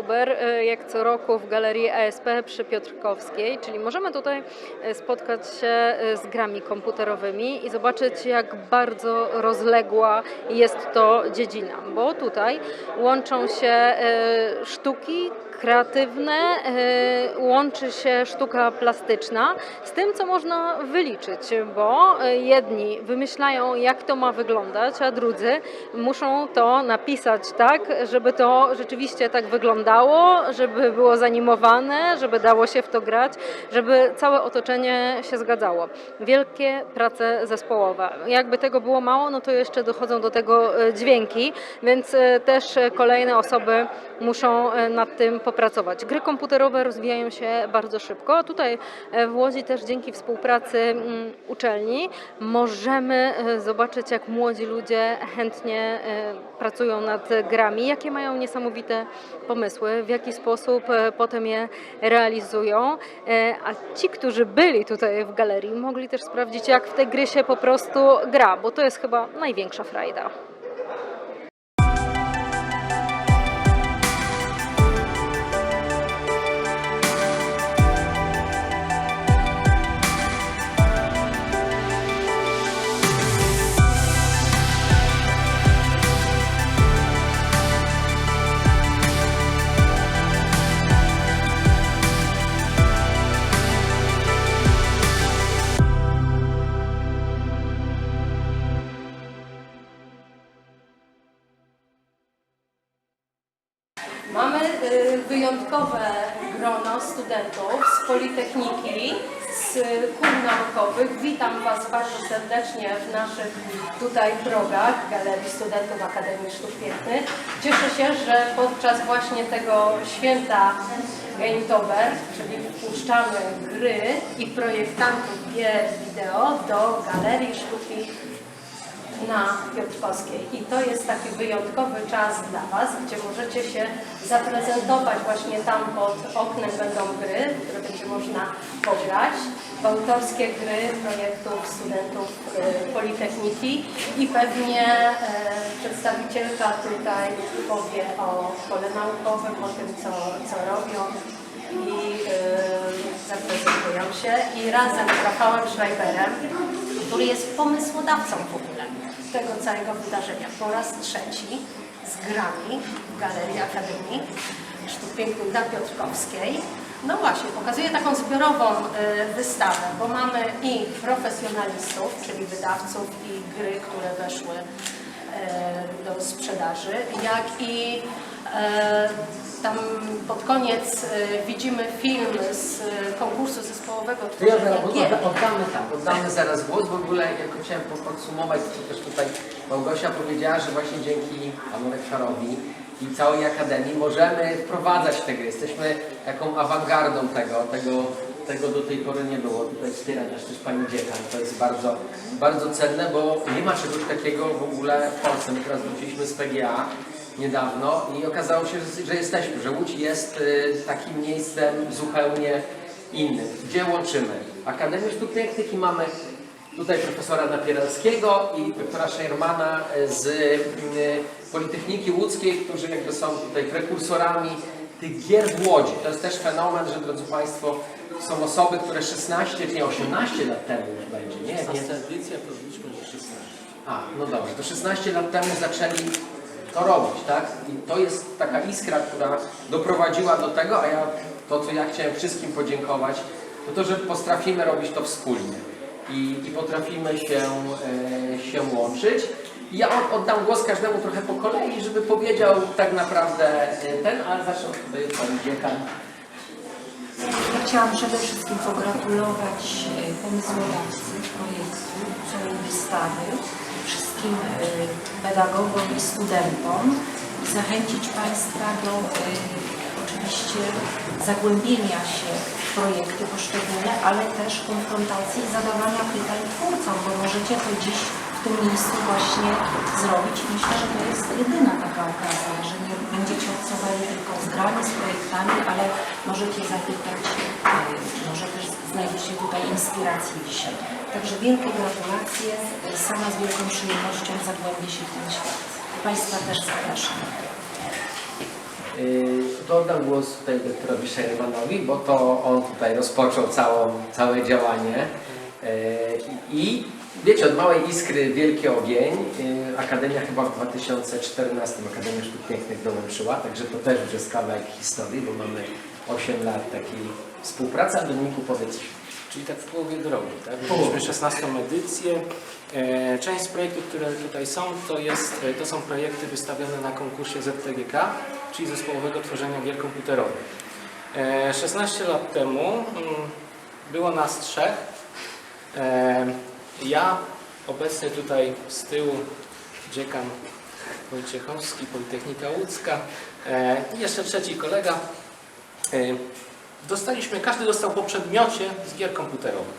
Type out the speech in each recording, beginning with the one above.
Game Tober, e, jak co roku w galerii ASP przy Piotrkowskiej, czyli możemy tutaj e, spotkać się e, z grami komputerowymi i zobaczyć, jak bardzo rozległa jest to dziedzina, bo tutaj łączą się sztuki kreatywne, e, łączy się sztuka plastyczna z tym, co można wyliczyć, bo e, jedni wymyślają, jak to ma wyglądać, a drudzy muszą to napisać tak, żeby to rzeczywiście tak wyglądało, żeby było zanimowane, żeby dało się w to grać, żeby całe otoczenie się zgadzało. Wielkie prace zespołowe. Jakby tego było mało, no to jeszcze dochodzą do tego e, dźwięki, więc też kolejne osoby muszą nad tym popracować. Gry komputerowe rozwijają się bardzo szybko. Tutaj e, w Łodzi też dzięki współpracy mm, uczelni możemy e, zobaczyć, jak młodzi ludzie chętnie e, pracują nad grami, jakie mają niesamowite pomysły, w jaki sposób potem je realizują. A ci, którzy byli tutaj w galerii, mogli też sprawdzić, jak w te gry się po prostu gra, bo to jest chyba największa frajda. Wyjątkowe grono studentów z Politechniki, z kół naukowych. Witam Was bardzo serdecznie w naszych tutaj progach Galerii Studentów Akademii Sztuk Pięknych. Cieszę się, że podczas właśnie tego święta Gametober, czyli wpuszczamy gry i projektantów gier wideo do Galerii Sztuki na Piotrkowskiej. I to jest taki wyjątkowy czas dla Was, gdzie możecie się zaprezentować właśnie tam pod oknem będą gry, które będzie można pograć, w autorskie gry projektów studentów y, Politechniki i pewnie e, przedstawicielka tutaj powie o szkole naukowym, o tym, co, co robią i y, zaprezentują się i razem z Rafałem Schreiberem, który jest pomysłodawcą w ogóle tego całego wydarzenia po raz trzeci z grami w Galerii Akademii Sztuk Pięknych na Piotrkowskiej. No właśnie, pokazuje taką zbiorową y, wystawę, bo mamy i profesjonalistów, czyli wydawców i gry, które weszły y, do sprzedaży, jak i e, tam pod koniec e, widzimy film z e, konkursu zespołowego ja tworzenia zaraz, gier. odda- oddamy tak, oddamy zaraz głos. W ogóle jak chciałem po- podsumować, co też tutaj Małgosia powiedziała, że właśnie dzięki panu rektorowi i całej Akademii możemy wprowadzać te gry. Jesteśmy taką awangardą tego, tego, tego do tej pory nie było. Tutaj wspiera nas też pani dziekan. To jest bardzo, bardzo cenne, bo nie ma czegoś takiego w ogóle w Polsce. My teraz wróciliśmy z PGA niedawno i okazało się, że- jesteśmy, że Łódź jest y, takim miejscem zupełnie innym, gdzie łączymy Akademię Sztuk Pięknych i mamy tutaj profesora Napieralskiego i doktora Shermana z y, Politechniki Łódzkiej, którzy jakby są tutaj prekursorami tych gier w Łodzi. To jest też fenomen, że drodzy Państwo, są osoby, które 16 czy nie 18 lat temu już będzie, nie? nie edycja to liczmy, że 16. a, no dobrze, to 16 lat temu zaczęli to robić, tak? I to jest taka iskra, która doprowadziła do tego, a ja to, co ja chciałem wszystkim podziękować, to to, że potrafimy robić to wspólnie i, i potrafimy się, e, się łączyć. I ja od- oddam głos każdemu trochę po kolei, żeby powiedział tak naprawdę e, ten, ale zacznę od pani dziekan. Ja chciałam przede wszystkim pogratulować e, pomysłodawcy projektu, całej wystawy, wszystkim e, pedagogom i studentom zachęcić Państwa do e, oczywiście zagłębienia się w projekty poszczególne, ale też konfrontacji i zadawania pytań twórcom, bo możecie to dziś w tym miejscu właśnie zrobić i myślę, że to jest jedyna taka okazja, że nie będziecie obcowali tylko z grami, z projektami, ale możecie zapytać, może też znajdziecie tutaj inspirację dzisiaj. Także wielkie gratulacje, sama z wielką przyjemnością zagłębię się w ten świat. Państwa też zapraszam. To oddam głos tutaj doktorowi Szermanowi, bo to on tutaj rozpoczął całą, całe działanie. Yy, I wiecie, od małej iskry wielki ogień. Yy, Akademia chyba w 2014 Akademia Sztuk Pięknych dołączyła, także to też już jest kawałek historii, bo mamy 8 lat takiej współpracy. A Dominiku powiedz, Czyli tak w połowie drogi, tak? Mieliśmy 16 edycję. E, Część z projektów, które tutaj są, to, jest, e, to są projekty wystawione na konkursie ZTGK, czyli Zespołowego Tworzenia Gier Komputerowych. E, 16 lat temu mm, było nas trzech. E, Ja, obecny tutaj z tyłu dziekan Wojciechowski, Politechnika Łódzka e, i jeszcze trzeci kolega. E, Dostaliśmy, każdy dostał po przedmiocie z gier komputerowych.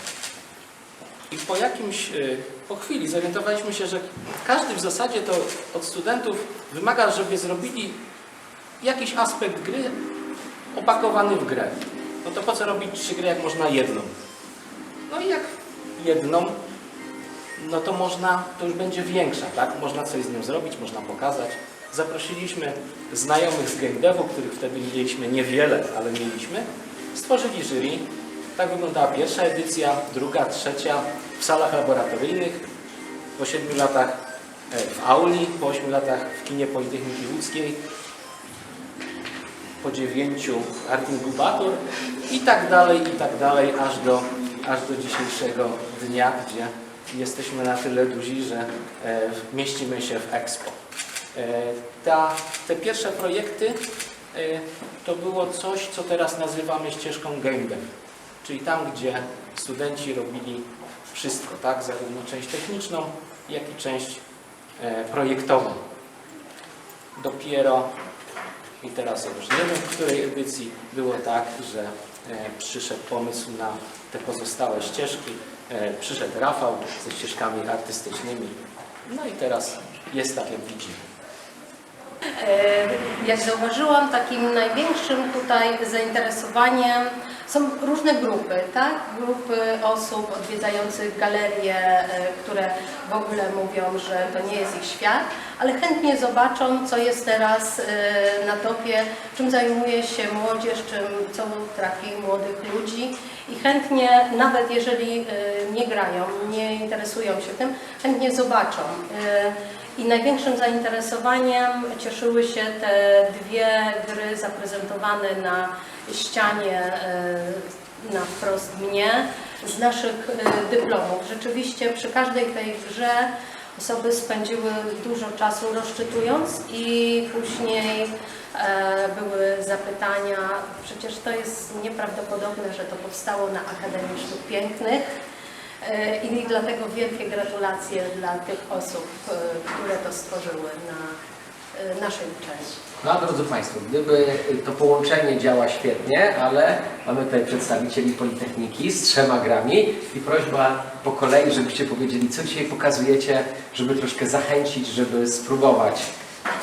I po jakimś, y, po chwili zorientowaliśmy się, że każdy w zasadzie to od studentów wymaga, żeby zrobili jakiś aspekt gry opakowany w grę. No to po co robić trzy gry, jak można jedną? No i jak jedną, no to można, to już będzie większa, tak? Można coś z nią zrobić, można pokazać. Zaprosiliśmy znajomych z game devu, których wtedy mieliśmy niewiele, ale mieliśmy. Stworzyli jury. Tak wyglądała pierwsza edycja, druga, trzecia w salach laboratoryjnych. Po siedmiu latach e, w auli, po ośmiu latach w kinie Politechniki Łódzkiej, po dziewięciu Art Incubator i tak dalej, i tak dalej, aż do, aż do dzisiejszego dnia, gdzie jesteśmy na tyle duzi, że e, mieścimy się w Expo. E, ta, te pierwsze projekty e, to było coś, co teraz nazywamy ścieżką game dev, czyli tam, gdzie studenci robili wszystko, tak, zarówno część techniczną, jak i część projektową. Dopiero i teraz już nie wiem, w której edycji było tak, że przyszedł pomysł na te pozostałe ścieżki. E, przyszedł Rafał ze ścieżkami artystycznymi. No i teraz jest tak, jak widzimy. E, Jak zauważyłam, takim największym tutaj zainteresowaniem są różne grupy, tak? Grupy osób odwiedzających galerie, e, które w ogóle mówią, że to nie jest ich świat, ale chętnie zobaczą, co jest teraz e, na topie, czym zajmuje się młodzież, czym, co trafi młodych ludzi i chętnie, nawet jeżeli e, nie grają, nie interesują się tym, chętnie zobaczą. I największym zainteresowaniem cieszyły się te dwie gry zaprezentowane na ścianie e, na wprost mnie z naszych e, dyplomów. Rzeczywiście przy każdej tej grze osoby spędziły dużo czasu rozczytując i później e, były zapytania. Przecież to jest nieprawdopodobne, że to powstało na Akademii Sztuk Pięknych. E, I dlatego wielkie gratulacje dla tych osób, e, które to stworzyły na e, naszej uczelni. No a drodzy Państwo, gdyby to połączenie działa świetnie, ale mamy tutaj przedstawicieli Politechniki z trzema grami i prośba po kolei, żebyście powiedzieli, co dzisiaj pokazujecie, żeby troszkę zachęcić, żeby spróbować,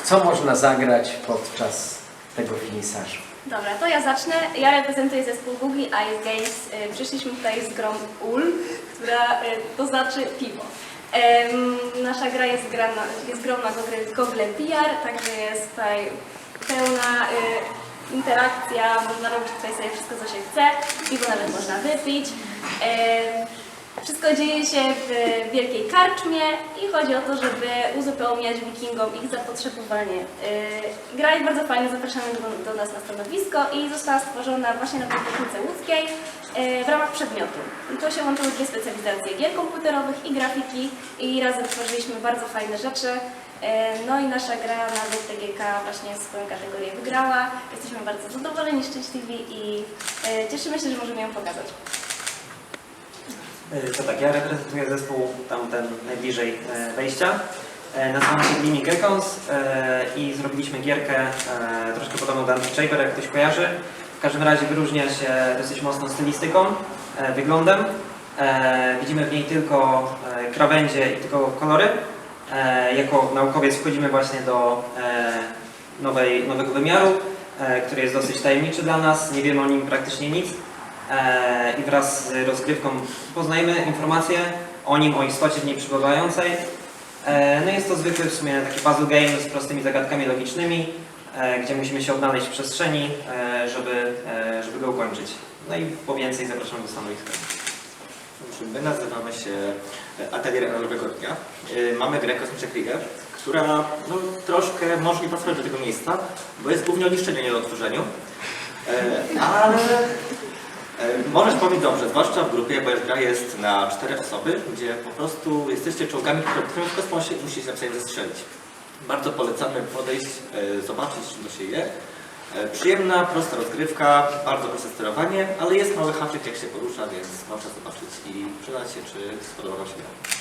co można zagrać podczas tego finisażu. Dobra, to ja zacznę. Ja reprezentuję zespół Google Eyes Gaze. Y, Przyszliśmy tutaj z grą UL, która to znaczy piwo. Nasza gra jest, grana, jest grą na Google- Google VR, także jest tutaj pełna y, interakcja, można robić tutaj sobie wszystko, co się chce. Piwo nawet można wypić. Wszystko dzieje się w wielkiej karczmie i chodzi o to, żeby uzupełniać wikingom ich zapotrzebowanie. Yy, Gra jest bardzo fajna, zapraszamy do, do nas na stanowisko i została stworzona właśnie na Politechnice Łódzkiej yy, w ramach przedmiotu. To się łączyły dwie specjalizacje gier komputerowych i grafiki i razem tworzyliśmy bardzo fajne rzeczy. Yy, No i nasza gra na DTGK właśnie swoją kategorię wygrała. Jesteśmy bardzo zadowoleni, szczęśliwi i cieszymy się, że możemy ją pokazać. E, To tak, ja reprezentuję zespół tamten najbliżej e, wejścia. E, Nazywam się Glimi Gekons e, i zrobiliśmy gierkę troszkę podobną do Anti-Chamber, jak ktoś kojarzy. W każdym razie wyróżnia się dosyć mocną stylistyką, wyglądem. Widzimy w niej tylko krawędzie i tylko kolory. Jako naukowiec wchodzimy właśnie do nowej, nowego wymiaru, który jest dosyć tajemniczy dla nas. Nie wiemy o nim praktycznie nic. E, i wraz z rozgrywką poznajemy informacje o nim, o istocie w niej przebywającej. E, No jest to zwykły w sumie taki puzzle game z prostymi zagadkami logicznymi. e, gdzie musimy się odnaleźć w przestrzeni, żeby, żeby go ukończyć. No i po więcej zapraszam do stanowiska. My nazywamy się Atelier Analogowego Dnia. Mamy grę Cosmic Trigger, która no, troszkę może nie pasować do tego miejsca, bo jest głównie o niszczeniu, nie o Ale możesz powiedzieć dobrze, zwłaszcza w grupie, bo gra jest na cztery osoby, gdzie po prostu jesteście czołgami, które w kosmosie musicie nawzajem zestrzelić. Bardzo polecamy podejść, e, zobaczyć, czym to się je. E, Przyjemna, prosta rozgrywka, bardzo proste sterowanie, ale jest mały haczyk jak się porusza, więc można zobaczyć i przyznać się, czy spodoba się gra.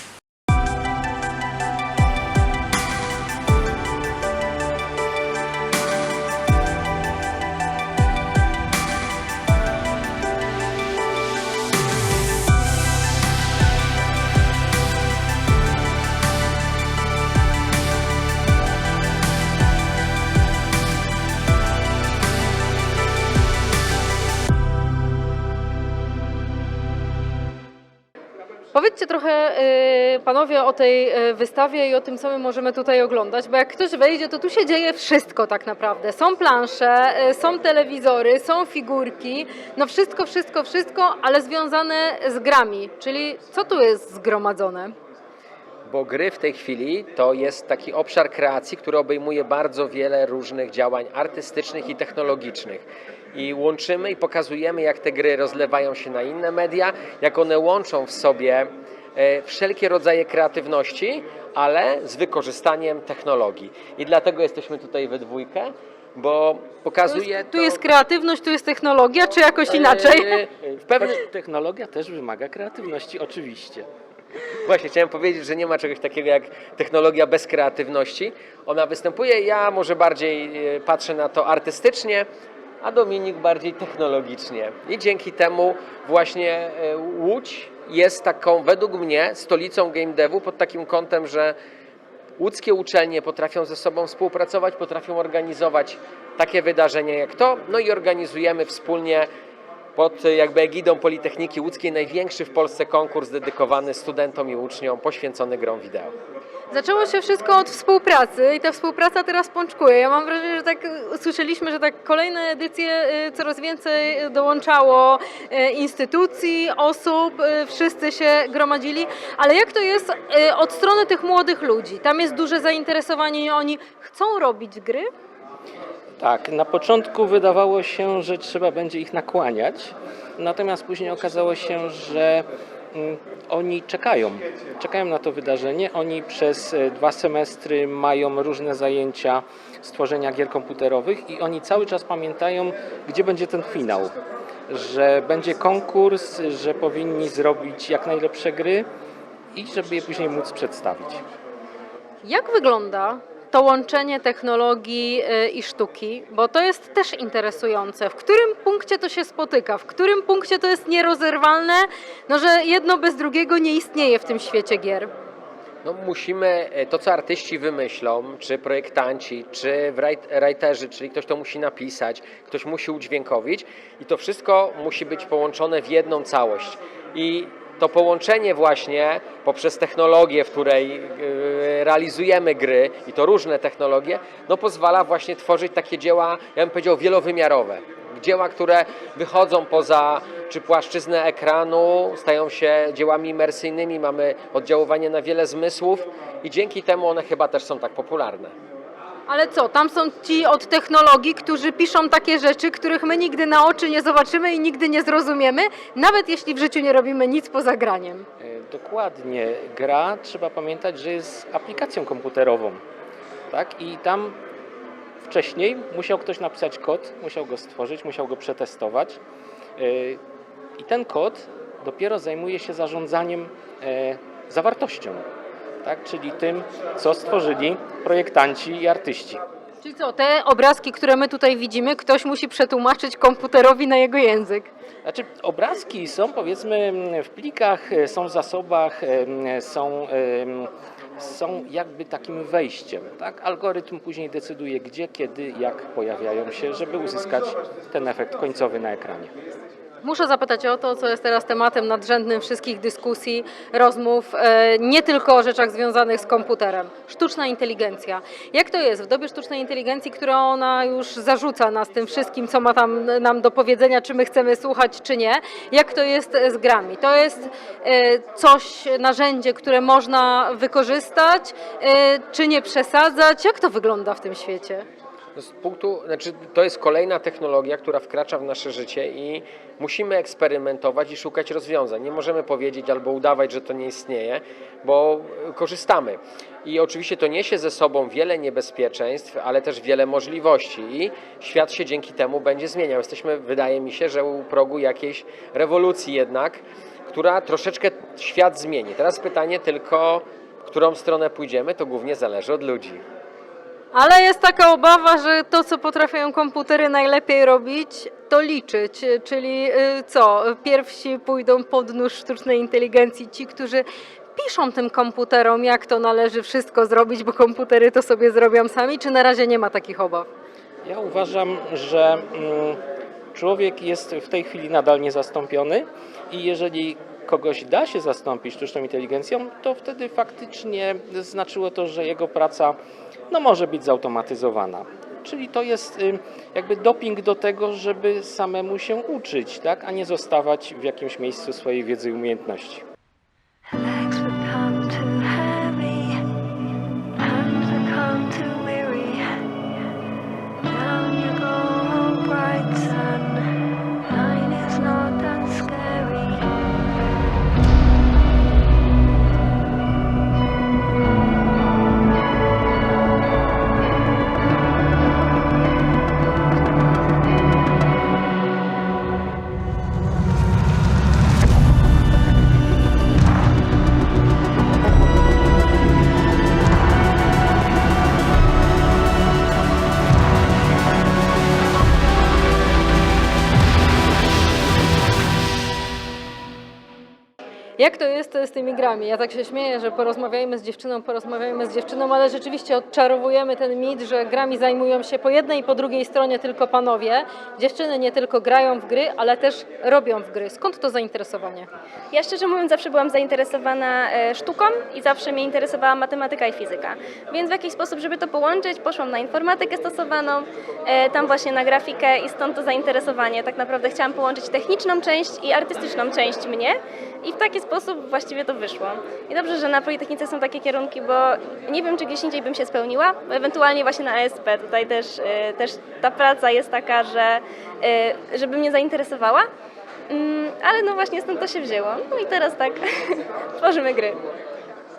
Panowie o tej y, wystawie i o tym, co my możemy tutaj oglądać, bo jak ktoś wejdzie, to tu się dzieje wszystko tak naprawdę. Są plansze, y, są telewizory, są figurki, no wszystko, wszystko, wszystko, ale związane z grami. Czyli co tu jest zgromadzone? Bo gry w tej chwili to jest taki obszar kreacji, który obejmuje bardzo wiele różnych działań artystycznych i technologicznych. I łączymy i pokazujemy, jak te gry rozlewają się na inne media, jak one łączą w sobie e, wszelkie rodzaje kreatywności, ale z wykorzystaniem technologii. I dlatego jesteśmy tutaj we dwójkę, bo Tu pokazuje jest, tu to... jest kreatywność, tu jest technologia, czy jakoś inaczej? E, W pewnym, Technologia też wymaga kreatywności, oczywiście. Właśnie, chciałem powiedzieć, że nie ma czegoś takiego jak technologia bez kreatywności. Ona występuje, ja może bardziej e, patrzę na to artystycznie, a Dominik bardziej technologicznie. I dzięki temu właśnie e, Łódź jest taką, według mnie, stolicą game devu pod takim kątem, że łódzkie uczelnie potrafią ze sobą współpracować, potrafią organizować takie wydarzenia jak to, no i organizujemy wspólnie pod jakby egidą Politechniki Łódzkiej największy w Polsce konkurs dedykowany studentom i uczniom poświęcony grom wideo. Zaczęło się wszystko od współpracy i ta współpraca teraz pączkuje. Ja mam wrażenie, że tak słyszeliśmy, że tak kolejne edycje y, coraz więcej dołączało y, instytucji, osób, y, wszyscy się gromadzili, ale jak to jest od strony tych młodych ludzi? Tam jest duże zainteresowanie i oni chcą robić gry? Tak, na początku wydawało się, że trzeba będzie ich nakłaniać, natomiast później okazało się, że oni czekają. Czekają na to wydarzenie. Oni przez e, dwa semestry mają różne zajęcia z tworzenia gier komputerowych i oni cały czas pamiętają, gdzie będzie ten finał. Że będzie konkurs, że powinni zrobić jak najlepsze gry i żeby je później móc przedstawić. Jak wygląda to łączenie technologii y, i sztuki? Bo to jest też interesujące. W którym punkcie to się spotyka? W którym punkcie to jest nierozerwalne? No, że jedno bez drugiego nie istnieje w tym świecie gier. No musimy, e, to co artyści wymyślą, czy projektanci, czy write- writerzy, czyli ktoś to musi napisać, ktoś musi udźwiękowić i to wszystko musi być połączone w jedną całość. I to połączenie właśnie poprzez technologię, w której e, realizujemy gry i to różne technologie, no pozwala właśnie tworzyć takie dzieła, ja bym powiedział wielowymiarowe. Dzieła, które wychodzą poza czy płaszczyznę ekranu, stają się dziełami imersyjnymi, mamy oddziaływanie na wiele zmysłów i dzięki temu one chyba też są tak popularne. Ale co, tam są ci od technologii, którzy piszą takie rzeczy, których my nigdy na oczy nie zobaczymy i nigdy nie zrozumiemy, nawet jeśli w życiu nie robimy nic poza graniem. E, Dokładnie. Gra, trzeba pamiętać, że jest aplikacją komputerową. Tak? I tam wcześniej musiał ktoś napisać kod, musiał go stworzyć, musiał go przetestować. E, I ten kod dopiero zajmuje się zarządzaniem e, zawartością. Tak? Czyli tym, co stworzyli projektanci i artyści. Czyli co, te obrazki, które my tutaj widzimy, ktoś musi przetłumaczyć komputerowi na jego język. Znaczy, obrazki są powiedzmy w plikach, są w zasobach, są, są jakby takim wejściem. Tak? Algorytm później decyduje gdzie, kiedy, jak pojawiają się, żeby uzyskać ten efekt końcowy na ekranie. Muszę zapytać o to, co jest teraz tematem nadrzędnym wszystkich dyskusji, rozmów, e, nie tylko o rzeczach związanych z komputerem. Sztuczna inteligencja. Jak to jest w dobie sztucznej inteligencji, która ona już zarzuca nas tym wszystkim, co ma tam nam do powiedzenia, czy my chcemy słuchać, czy nie? Jak to jest z grami? To jest e, coś, narzędzie, które można wykorzystać, e, czy nie przesadzać? Jak to wygląda w tym świecie? Z punktu, znaczy to jest kolejna technologia, która wkracza w nasze życie i musimy eksperymentować i szukać rozwiązań. Nie możemy powiedzieć albo udawać, że to nie istnieje, bo korzystamy. I oczywiście to niesie ze sobą wiele niebezpieczeństw, ale też wiele możliwości i świat się dzięki temu będzie zmieniał. Jesteśmy, wydaje mi się, że u progu jakiejś rewolucji jednak, która troszeczkę świat zmieni. Teraz pytanie tylko, którą stronę pójdziemy, to głównie zależy od ludzi. Ale jest taka obawa, że to, co potrafią komputery najlepiej robić, to liczyć. Czyli y, co? Pierwsi pójdą pod nóż sztucznej inteligencji ci, którzy piszą tym komputerom, jak to należy wszystko zrobić, bo komputery to sobie zrobią sami, czy na razie nie ma takich obaw? Ja uważam, że mm, człowiek jest w tej chwili nadal niezastąpiony i jeżeli kogoś da się zastąpić sztuczną inteligencją, to wtedy faktycznie znaczyło to, że jego praca no, może być zautomatyzowana. Czyli to jest y, jakby doping do tego, żeby samemu się uczyć, tak? a nie zostawać w jakimś miejscu swojej wiedzy i umiejętności. Ja tak się śmieję, że porozmawiajmy z dziewczyną, porozmawiajmy z dziewczyną, ale rzeczywiście odczarowujemy ten mit, że grami zajmują się po jednej i po drugiej stronie tylko panowie. Dziewczyny nie tylko grają w gry, ale też robią w gry. Skąd to zainteresowanie? Ja szczerze mówiąc zawsze byłam zainteresowana e, sztuką i zawsze mnie interesowała matematyka i fizyka. Więc w jakiś sposób, żeby to połączyć, poszłam na informatykę stosowaną, e, tam właśnie na grafikę i stąd to zainteresowanie. Tak naprawdę chciałam połączyć techniczną część i artystyczną część mnie i w taki sposób właściwie to wyszło. I dobrze, że na Politechnice są takie kierunki, bo nie wiem, czy gdzieś indziej bym się spełniła, ewentualnie właśnie na ASP. Tutaj też, e, też ta praca jest taka, że e, żeby mnie zainteresowała. Mm, ale no właśnie stąd to się wzięło. No i teraz tak tworzymy gry.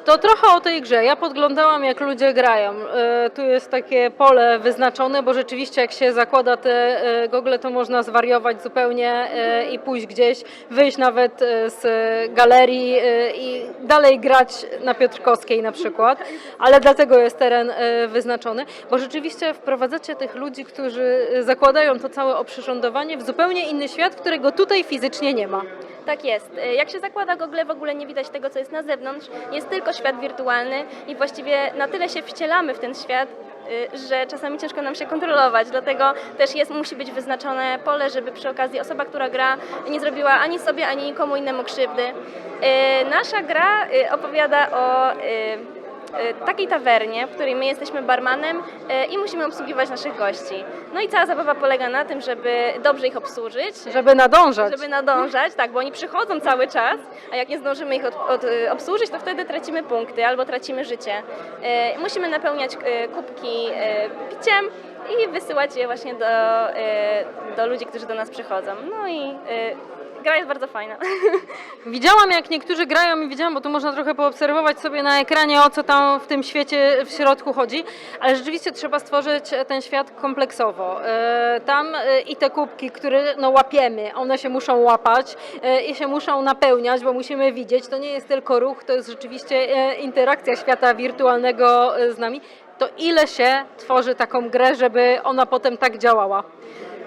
To trochę o tej grze. Ja podglądałam, jak ludzie grają. E, Tu jest takie pole wyznaczone, bo rzeczywiście jak się zakłada te e, gogle, to można zwariować zupełnie e, i pójść gdzieś, wyjść nawet z galerii i dalej grać na Piotrkowskiej na przykład, ale dlatego jest teren wyznaczony, bo rzeczywiście wprowadzacie tych ludzi, którzy zakładają to całe oprzyrządowanie w zupełnie inny świat, którego tutaj fizycznie nie ma. Tak jest. Y, Jak się zakłada gogle, w ogóle nie widać tego, co jest na zewnątrz. Jest tylko świat wirtualny i właściwie na tyle się wcielamy w ten świat, y, że czasami ciężko nam się kontrolować. Dlatego też jest, musi być wyznaczone pole, żeby przy okazji osoba, która gra, nie zrobiła ani sobie, ani nikomu innemu krzywdy. Y, Nasza gra opowiada o takiej tawernie, w której my jesteśmy barmanem y, i musimy obsługiwać naszych gości. No i cała zabawa polega na tym, żeby dobrze ich obsłużyć, Żeby nadążać. żeby nadążać, tak, bo oni przychodzą cały czas, a jak nie zdążymy ich od, od, y, obsłużyć, to wtedy tracimy punkty albo tracimy życie. E, musimy napełniać e, kubki e, piciem i wysyłać je właśnie do, e, do ludzi, którzy do nas przychodzą. No i e, gra jest bardzo fajna. Widziałam, jak niektórzy grają i widziałam, bo tu można trochę poobserwować sobie na ekranie, o co tam w tym świecie w środku chodzi, ale rzeczywiście trzeba stworzyć ten świat kompleksowo. E, Tam e, i te kubki, które no, łapiemy, one się muszą łapać e, i się muszą napełniać, bo musimy widzieć, to nie jest tylko ruch, to jest rzeczywiście interakcja świata wirtualnego z nami. To ile się tworzy taką grę, żeby ona potem tak działała?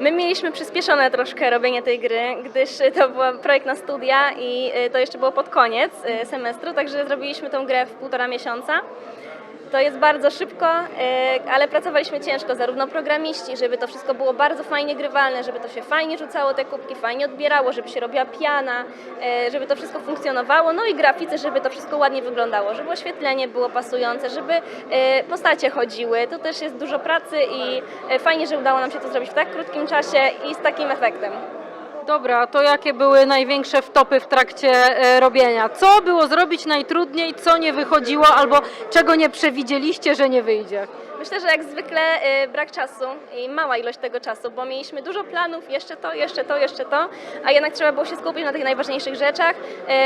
My mieliśmy przyspieszone troszkę robienie tej gry, gdyż to był projekt na studia i y, to jeszcze było pod koniec y, semestru, także zrobiliśmy tą grę w półtora miesiąca. To jest bardzo szybko, e, ale pracowaliśmy ciężko, zarówno programiści, żeby to wszystko było bardzo fajnie grywalne, żeby to się fajnie rzucało te kubki, fajnie odbierało, żeby się robiła piana, e, żeby to wszystko funkcjonowało, no i graficy, żeby to wszystko ładnie wyglądało, żeby oświetlenie było pasujące, żeby e, postacie chodziły. To też jest dużo pracy i fajnie, że udało nam się to zrobić w tak krótkim czasie i z takim efektem. Dobra, to jakie były największe wtopy w trakcie e, robienia? Co było zrobić najtrudniej, co nie wychodziło albo czego nie przewidzieliście, że nie wyjdzie? Myślę, że jak zwykle y, brak czasu i mała ilość tego czasu, bo mieliśmy dużo planów, jeszcze to, jeszcze to, jeszcze to, a jednak trzeba było się skupić na tych najważniejszych rzeczach.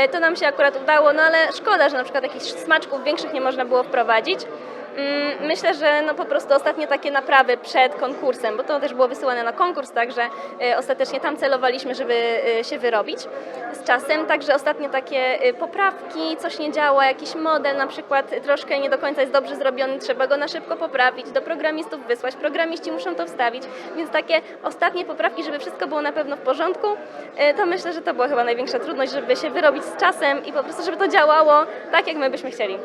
Y, to nam się akurat udało, no ale szkoda, że na przykład jakichś smaczków większych nie można było wprowadzić. Mm, Myślę, że no po prostu ostatnie takie naprawy przed konkursem, bo to też było wysyłane na konkurs, także y, ostatecznie tam celowaliśmy, żeby y, się wyrobić z czasem. Także ostatnie takie y, poprawki, coś nie działa, jakiś model na przykład troszkę nie do końca jest dobrze zrobiony, trzeba go na szybko poprawić, do programistów wysłać, programiści muszą to wstawić, więc takie ostatnie poprawki, żeby wszystko było na pewno w porządku, to myślę, że to była chyba największa trudność, żeby się wyrobić z czasem i po prostu, żeby to działało tak, jak my byśmy chcieli.